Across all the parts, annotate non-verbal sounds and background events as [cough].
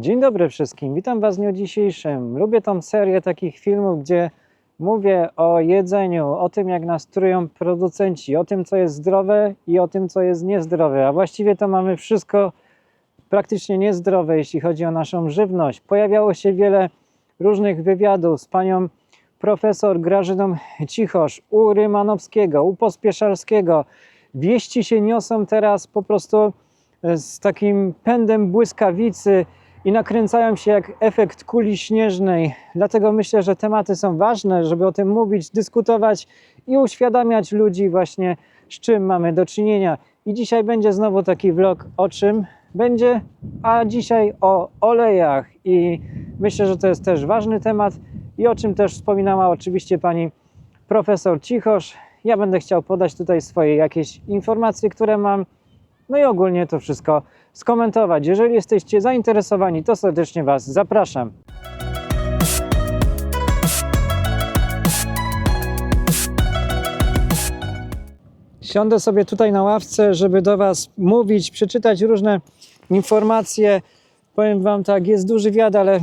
Dzień dobry wszystkim, witam Was w dniu dzisiejszym. Lubię tą serię takich filmów, gdzie mówię o jedzeniu, o tym jak nas trują producenci, o tym co jest zdrowe i o tym co jest niezdrowe, a właściwie to mamy wszystko praktycznie niezdrowe, jeśli chodzi o naszą żywność. Pojawiało się wiele różnych wywiadów z panią profesor Grażyną Cichosz, u Rymanowskiego, u Pospieszalskiego. Wieści się niosą teraz po prostu z takim pędem błyskawicy i nakręcają się jak efekt kuli śnieżnej. Dlatego myślę, że tematy są ważne, żeby o tym mówić, dyskutować i uświadamiać ludzi właśnie z czym mamy do czynienia. I dzisiaj będzie znowu taki vlog o czym będzie, a dzisiaj o olejach i myślę, że to jest też ważny temat i o czym też wspominała oczywiście pani profesor Cichosz. Ja będę chciał podać tutaj swoje jakieś informacje, które mam, no i ogólnie to wszystko skomentować. Jeżeli jesteście zainteresowani, to serdecznie Was zapraszam. Siądę sobie tutaj na ławce, żeby do Was mówić, przeczytać różne informacje. Powiem Wam tak, jest duży wiatr, ale,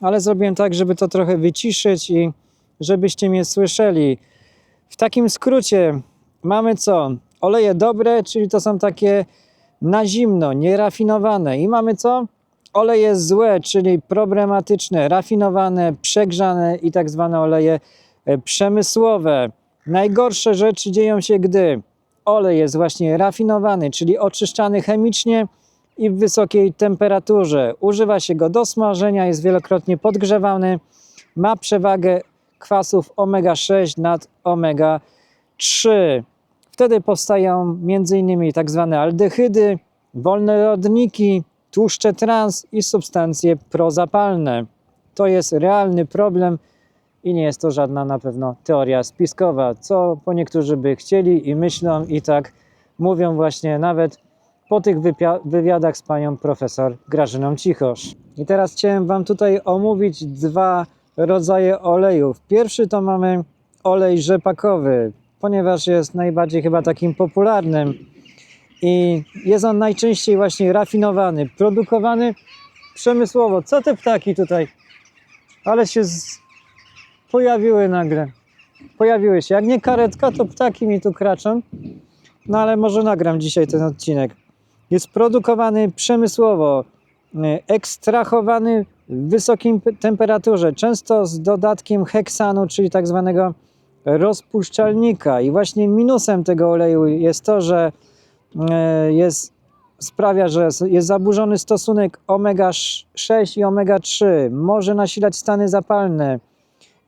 ale zrobiłem tak, żeby to trochę wyciszyć i żebyście mnie słyszeli. W takim skrócie mamy co? Oleje dobre, czyli to są takie na zimno, nierafinowane. I mamy co? Oleje złe, czyli problematyczne, rafinowane, przegrzane i tak zwane oleje e, przemysłowe. Najgorsze rzeczy dzieją się, gdy olej jest właśnie rafinowany, czyli oczyszczany chemicznie i w wysokiej temperaturze. Używa się go do smażenia, jest wielokrotnie podgrzewany, ma przewagę kwasów omega-6 nad omega-3. Wtedy powstają m.in. tak zwane aldehydy, wolne rodniki, tłuszcze trans i substancje prozapalne. To jest realny problem i nie jest to żadna na pewno teoria spiskowa, co po niektórzy by chcieli i myślą i tak mówią właśnie nawet po tych wywiadach z panią profesor Grażyną Cichosz. I teraz chciałem wam tutaj omówić dwa rodzaje olejów. Pierwszy to mamy olej rzepakowy, ponieważ jest najbardziej chyba takim popularnym i jest on najczęściej właśnie rafinowany, produkowany przemysłowo. Co te ptaki tutaj? Ale się z... pojawiły nagle. Pojawiły się. Jak nie karetka, to ptaki mi tu kraczą. No ale może nagram dzisiaj ten odcinek. Jest produkowany przemysłowo, y, ekstrahowany w wysokim p- temperaturze, często z dodatkiem heksanu, czyli tak zwanego rozpuszczalnika. I właśnie minusem tego oleju jest to, że e, jest, sprawia, że jest zaburzony stosunek omega-6 i omega-3. Może nasilać stany zapalne.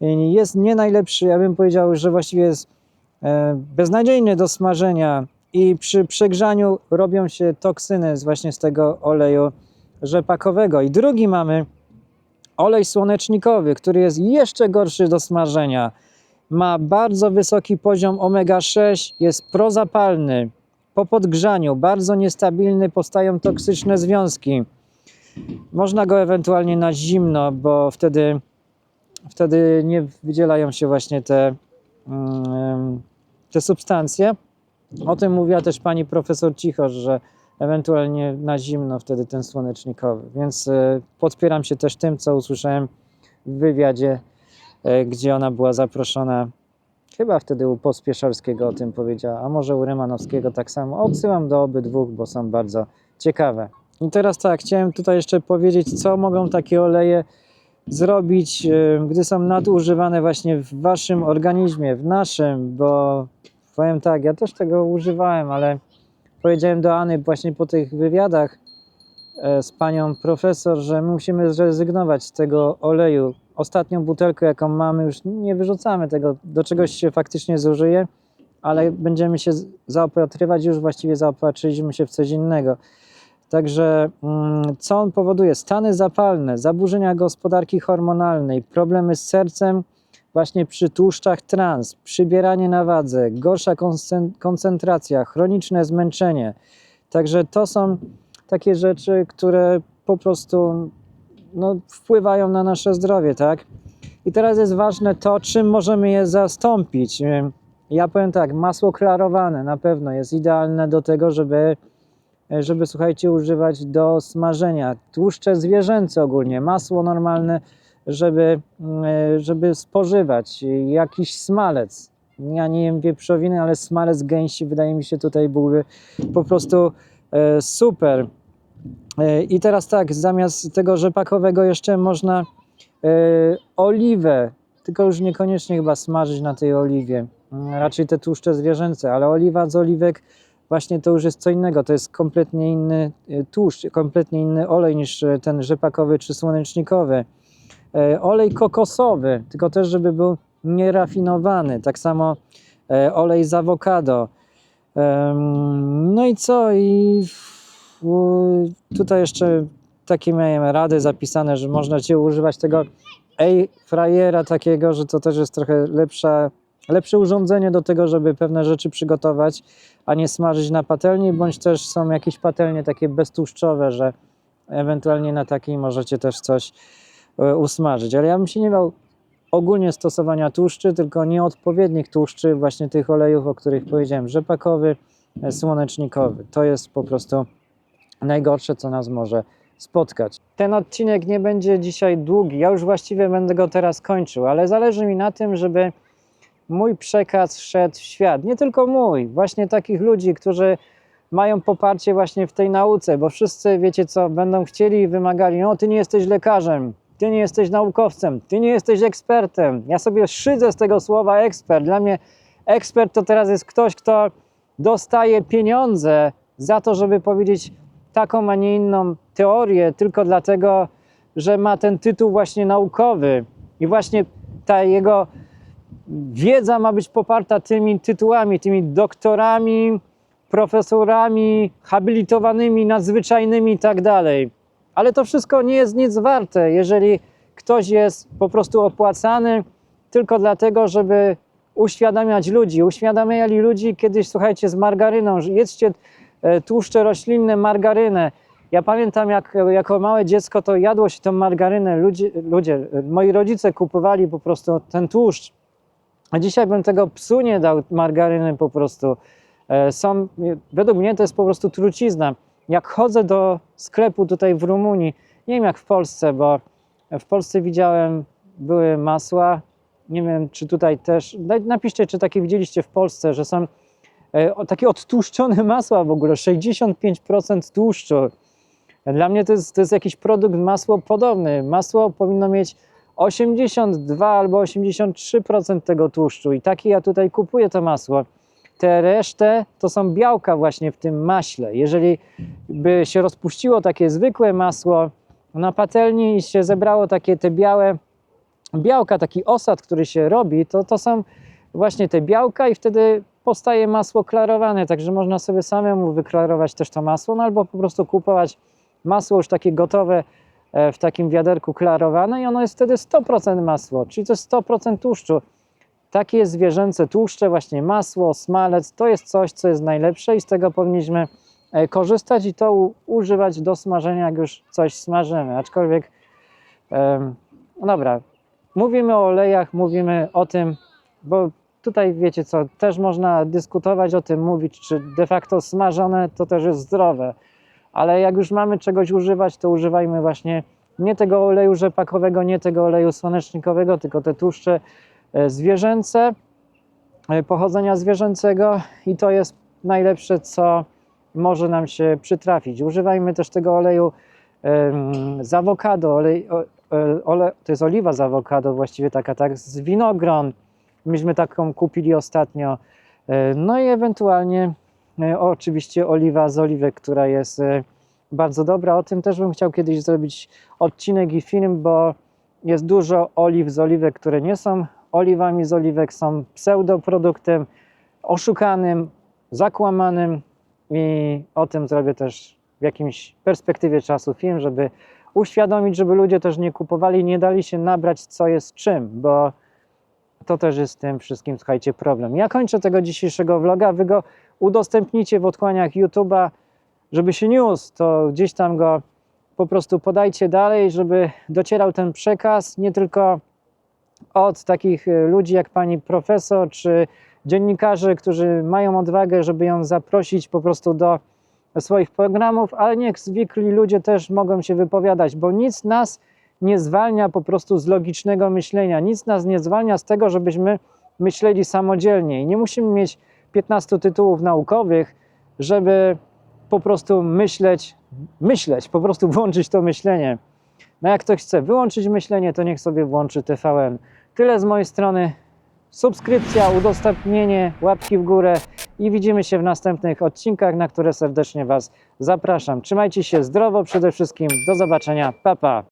I Jest nie najlepszy, ja bym powiedział, że właściwie jest e, beznadziejny do smażenia i przy przegrzaniu robią się toksyny z właśnie z tego oleju rzepakowego. I drugi mamy olej słonecznikowy, który jest jeszcze gorszy do smażenia ma bardzo wysoki poziom omega-6, jest prozapalny. Po podgrzaniu bardzo niestabilny, powstają toksyczne związki. Można go ewentualnie na zimno, bo wtedy, wtedy nie wydzielają się właśnie te, mm, te substancje. O tym mówiła też pani profesor Cichosz, że ewentualnie na zimno wtedy ten słonecznikowy. Więc e, podpieram się też tym, co usłyszałem w wywiadzie gdzie ona była zaproszona. Chyba wtedy u Pospieszalskiego o tym powiedziała, a może u Rymanowskiego tak samo. Odsyłam do obydwu, bo są bardzo ciekawe. I teraz tak, chciałem tutaj jeszcze powiedzieć, co mogą takie oleje zrobić, e, gdy są nadużywane właśnie w waszym organizmie, w naszym, bo powiem tak, ja też tego używałem, ale powiedziałem do Any właśnie po tych wywiadach e, z panią profesor, że my musimy zrezygnować z tego oleju. Ostatnią butelkę, jaką mamy, już nie wyrzucamy tego, do czegoś się faktycznie zużyje, ale będziemy się zaopatrywać, już właściwie zaopatrzyliśmy się w coś innego. Także mm, co on powoduje? Stany zapalne, zaburzenia gospodarki hormonalnej, problemy z sercem, właśnie przy tłuszczach trans, przybieranie na wadze, gorsza koncen- koncentracja, chroniczne zmęczenie. Także to są takie rzeczy, które po prostu no, wpływają na nasze zdrowie, tak? I teraz jest ważne to, czym możemy je zastąpić. Ja powiem tak, masło klarowane na pewno jest idealne do tego, żeby żeby słuchajcie, używać do smażenia. Tłuszcze zwierzęce ogólnie, masło normalne, żeby, żeby spożywać. Jakiś smalec. Ja nie jem wieprzowiny, ale smalec gęsi wydaje mi się tutaj byłby po prostu e, super. E, I teraz tak, zamiast tego rzepakowego jeszcze można e, oliwę, tylko już niekoniecznie chyba smażyć na tej oliwie. Mm, Raczej te tłuszcze zwierzęce, ale oliwa z oliwek właśnie to już jest co innego. To jest kompletnie inny e, tłuszcz, kompletnie inny olej niż ten rzepakowy czy słonecznikowy. Olej kokosowy, tylko też, żeby był nierafinowany. Tak samo olej z awokado. No i co? I tutaj jeszcze takie miałem rady zapisane, że można cię używać tego ej frajera takiego, że to też jest trochę lepsza, lepsze urządzenie do tego, żeby pewne rzeczy przygotować, a nie smażyć na patelni, bądź też są jakieś patelnie takie beztłuszczowe, że ewentualnie na takiej możecie też coś e, usmażyć. Ale ja bym się nie bał ogólnie stosowania tłuszczy, tylko nieodpowiednich tłuszczy, właśnie tych olejów, o których powiedziałem, rzepakowy, e, słonecznikowy. To jest po prostu najgorsze, co nas może spotkać. Ten odcinek nie będzie dzisiaj długi. Ja już właściwie będę go teraz kończył, ale zależy mi na tym, żeby mój przekaz szedł w świat. Nie tylko mój, właśnie takich ludzi, którzy mają poparcie właśnie w tej nauce, bo wszyscy, wiecie co, będą chcieli i wymagali, no ty nie jesteś lekarzem, ty nie jesteś naukowcem, ty nie jesteś ekspertem. Ja sobie szydzę z tego słowa ekspert. Dla mnie ekspert to teraz jest ktoś, kto dostaje pieniądze za to, żeby powiedzieć taką, a nie inną teorię, tylko dlatego, że ma ten tytuł właśnie naukowy. I właśnie ta jego wiedza ma być poparta tymi tytułami, tymi doktorami, profesorami, habilitowanymi, nadzwyczajnymi i tak dalej. Ale to wszystko nie jest nic warte, jeżeli ktoś jest po prostu opłacany tylko dlatego, żeby uświadamiać ludzi. Uświadamiali ludzi kiedyś, słuchajcie, z margaryną, jedzcie tłuszcze roślinne, margarynę. Ja pamiętam, jak jako małe dziecko to jadło się tą margarynę. Ludzie, ludzie, e, moi rodzice kupowali po prostu ten tłuszcz. A dzisiaj bym tego psu nie dał margaryny po prostu. E, Są, według mnie to jest po prostu trucizna. Jak chodzę do sklepu tutaj w Rumunii, nie wiem jak w Polsce, bo w Polsce widziałem, były masła, nie wiem czy tutaj też, napiszcie czy takie widzieliście w Polsce, że są e, takie odtłuszczone [laughs] masła w ogóle, 65% tłuszczu. Dla mnie to jest, to jest jakiś produkt masło podobny. Masło powinno mieć 82 albo 83% tego tłuszczu i takie ja tutaj kupuję to masło. Te resztę to są białka właśnie w tym maśle. Jeżeli by się rozpuściło takie zwykłe masło na patelni i się zebrało takie te białe białka, taki osad, który się robi, to, to są właśnie te białka i wtedy powstaje masło klarowane, także można sobie samemu wyklarować też to masło, no albo po prostu kupować masło już takie gotowe e, w takim wiaderku klarowane i ono jest wtedy 100% masło, czyli to jest 100% tłuszczu. Takie zwierzęce tłuszcze, właśnie masło, smalec, to jest coś, co jest najlepsze i z tego powinniśmy e, korzystać i to używać do smażenia, jak już coś smażymy. Aczkolwiek, no dobra, mówimy o olejach, mówimy o tym, bo tutaj wiecie co, też można dyskutować o tym, mówić, czy de facto smażone to też jest zdrowe. Ale jak już mamy czegoś używać, to używajmy właśnie nie tego oleju rzepakowego, nie tego oleju słonecznikowego, tylko te tłuszcze e, zwierzęce, e, pochodzenia zwierzęcego i to jest najlepsze, co może nam się przytrafić. Używajmy też tego oleju z awokado, olej, e, ole, to jest oliwa z awokado, właściwie taka, tak, z winogron. Myśmy taką kupili ostatnio. E, No i ewentualnie e, oczywiście oliwa z oliwek, która jest e, bardzo dobra. O tym też bym chciał kiedyś zrobić odcinek i film, bo jest dużo oliw z oliwek, które nie są oliwami z oliwek, są pseudoproduktem oszukanym, zakłamanym i o tym zrobię też w jakimś perspektywie czasu film, żeby uświadomić, żeby ludzie też nie kupowali, nie dali się nabrać, co jest czym, bo to też jest z tym wszystkim, słuchajcie, problem. Ja kończę tego dzisiejszego vloga, wy go udostępnijcie w otchłaniach YouTube'a, żeby się niósł, to gdzieś tam go po prostu podajcie dalej, żeby docierał ten przekaz. Nie tylko od takich e, ludzi jak pani profesor, czy dziennikarzy, którzy mają odwagę, żeby ją zaprosić po prostu do swoich programów, ale niech zwykli ludzie też mogą się wypowiadać, bo nic nas nie zwalnia po prostu z logicznego myślenia, nic nas nie zwalnia z tego, żebyśmy myśleli samodzielnie i nie musimy mieć 15 tytułów naukowych, żeby po prostu myśleć, myśleć, po prostu [laughs] włączyć to myślenie. No jak ktoś chce wyłączyć myślenie, to niech sobie włączy TVN. Tyle z mojej strony. Subskrypcja, udostępnienie, łapki w górę i widzimy się w następnych odcinkach, na które serdecznie Was zapraszam. Trzymajcie się zdrowo przede wszystkim. Do zobaczenia. Pa, pa.